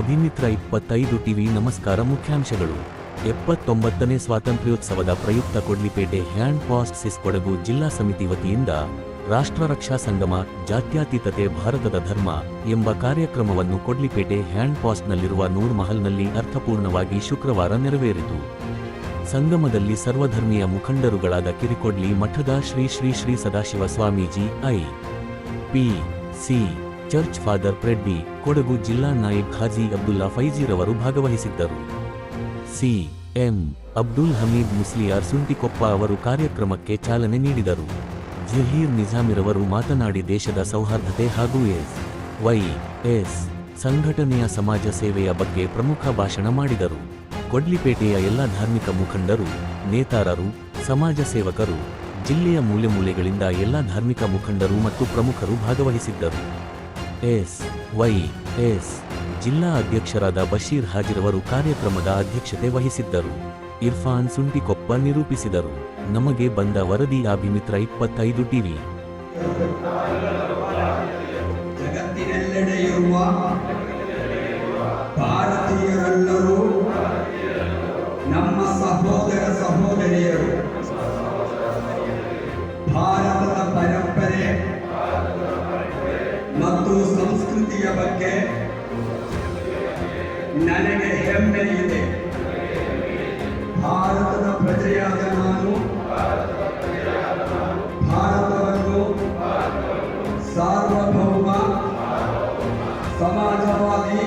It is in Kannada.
ಇಪ್ಪತ್ತೈದು ಟಿವಿ ನಮಸ್ಕಾರ ಮುಖ್ಯಾಂಶಗಳು. ಎಪ್ಪತ್ತೊಂಬತ್ತನೇ ಸ್ವಾತಂತ್ರ್ಯೋತ್ಸವದ ಪ್ರಯುಕ್ತ ಕೊಡ್ಲಿಪೇಟೆ ಹ್ಯಾಂಡ್ ಪಾಸ್ಟ್ ಸಿಸ್ ಕೊಡಗು ಜಿಲ್ಲಾ ಸಮಿತಿ ವತಿಯಿಂದ ರಾಷ್ಟ್ರ ರಕ್ಷಾ ಸಂಗಮ, ಜಾತ್ಯಾತೀತತೆ ಭಾರತದ ಧರ್ಮ ಎಂಬ ಕಾರ್ಯಕ್ರಮವನ್ನು ಕೊಡ್ಲಿಪೇಟೆ ಹ್ಯಾಂಡ್ ಪಾಸ್ಟ್ನಲ್ಲಿರುವ ನೂರ್ ಮಹಲ್ನಲ್ಲಿ ಅರ್ಥಪೂರ್ಣವಾಗಿ ಶುಕ್ರವಾರ ನೆರವೇರಿತು. ಸಂಗಮದಲ್ಲಿ ಸರ್ವಧರ್ಮೀಯ ಮುಖಂಡರುಗಳಾದ ಕಿರಿಕೊಡ್ಲಿ ಮಠದ Shri Shri Shri Sadashiva Swamiji, I. P. C. Church father Freddy Kodagu ಜಿಲ್ಲಾ ನಾಯಕ್ ಖಾಜಿ ಅಬ್ದುಲ್ಲಾ ಫೈಜಿರವರು ಭಾಗವಹಿಸಿದ್ದರು. ಸಿ. ಎಂ. ಅಬ್ದುಲ್ ಹಮೀದ್ ಮುಸ್ಲಿಯಾರ್ ಸುಂಟಿಕೊಪ್ಪ ಅವರು ಕಾರ್ಯಕ್ರಮಕ್ಕೆ ಚಾಲನೆ ನೀಡಿದರು. ಜಹೀರ್ ನಿಜಾಮಿರವರು ಮಾತನಾಡಿ ದೇಶದ ಸೌಹಾರ್ದತೆ ಹಾಗೂ ಎಸ್. ವೈ. ಎಸ್. ಸಂಘಟನೆಯ ಸಮಾಜ ಸೇವೆಯ ಬಗ್ಗೆ ಪ್ರಮುಖ ಭಾಷಣ ಮಾಡಿದರು. ಕೊಡ್ಲಿಪೇಟೆಯ ಎಲ್ಲ ಧಾರ್ಮಿಕ ಮುಖಂಡರು, ನೇತಾರರು, ಸಮಾಜ ಸೇವಕರು, ಜಿಲ್ಲೆಯ ಮೂಲೆ ಮೂಲೆಗಳಿಂದ ಎಲ್ಲ ಧಾರ್ಮಿಕ ಮುಖಂಡರು ಮತ್ತು ಪ್ರಮುಖರು ಭಾಗವಹಿಸಿದ್ದರು. ಎಸ್, ವೈ, ಎಸ್, ಜಿಲ್ಲಾ ಅಧ್ಯಕ್ಷರಾದ ಬಶೀರ್ ಹಾಜಿರವರು ಕಾರ್ಯಕ್ರಮದ ಅಧ್ಯಕ್ಷತೆ ವಹಿಸಿದ್ದರು. ಇರ್ಫಾನ್ ಸುಂಟಿಕೊಪ್ಪ ನಿರೂಪಿಸಿದರು. ನಮಗೆ ಬಂದ ವರದಿ ಅಭಿಮಿತ್ರ ಇಪ್ಪತ್ತೈದು ಟಿವಿ. ಜಗತ್ತಿನೆಲ್ಲೆಡೆಯಿರುವ ಭಾರತೀಯರೆಲ್ಲರೂ ನಮ್ಮ ಸಹೋದರ ಸಹೋದರಿಯರು. ಸಿದ್ಧಿಯ ಬಗ್ಗೆ ನನಗೆ ಹೆಮ್ಮೆ ಇದೆ. ಭಾರತದ ಪ್ರಜೆಯಾದ ನಾನು ಭಾರತವನ್ನು ಸಾರ್ವಭೌಮ ಸಮಾಜವಾದಿ